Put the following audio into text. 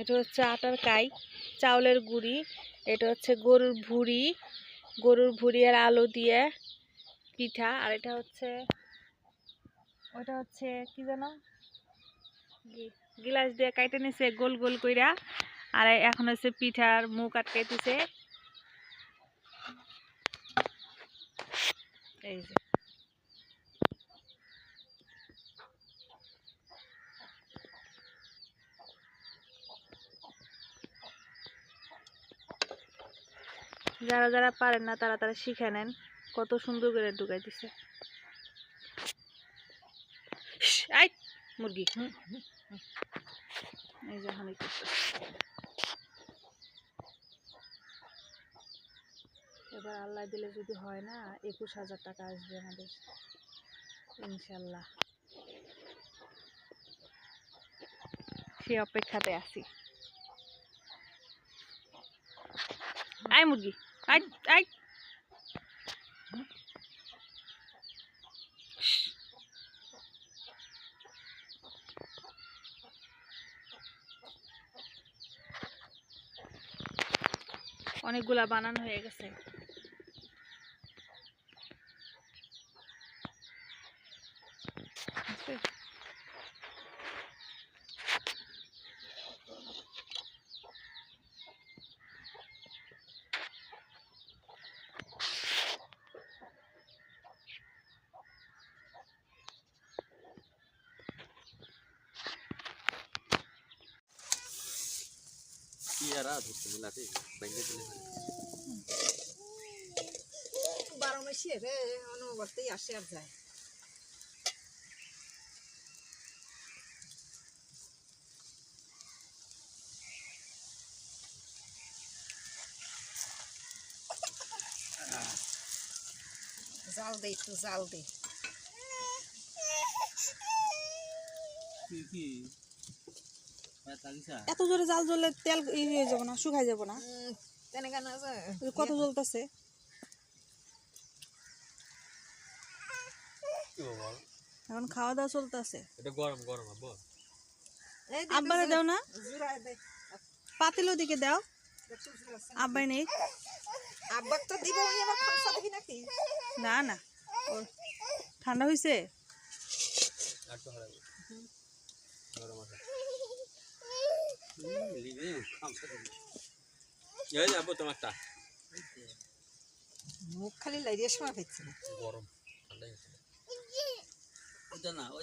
এটা হচ্ছে আটার কাই, চাউলের গুঁড়ি, এটা হচ্ছে গরুর ভুড়ি গরুর ভুড়ি আর আলু দিয়ে পিঠা, আর এটা হচ্ছে, ওটা হচ্ছে কি যেন? গিলাস দিয়ে কাইটে নিছে, গোল গোল কইরা, আর এখন হচ্ছে পিঠার মুখ আটকাইতেছে। এই যে। যারা যারা পারেন না, তারা তারা শিখে নেন কত সুন্দর করে ঢুকাই দিছে মুরগি। এবার আল্লাহ দিলে যদি হয় না, একুশ হাজার টাকা আসবে আমাদের। ইনশাল্লাহ। সে অপেক্ষাতে আছি। আই মুরগি আয় আয়। অনেকগুলা বানানো হয়ে গেছে। দিলে বারো মাসে রে অনবরতেই আসে আর যায়। জাল দে একটু জাল দে। কি কি? এত জোরে জাল জ্বললে তেল ই হয়ে যাব না শুকাই যাব না। কত জ্বলতেছে? এখন খাওয়া দাওয়া চলতেছে। এটা গরম গরম আব্বু। এই দে, আব্বারে দাও না। পাতিল দিকে দাও। আব্বাই নেই। আব্বাক তো দিব না না। ঠান্ডা হয়েছে আর তো হারাবে গরম আছে লিবে খামসা দিবি এই যে আব্বু তোমারটা মুখ খালি লাইরিয়ে সময় ফেলছে না। গরম। ঠান্ডা না, ওই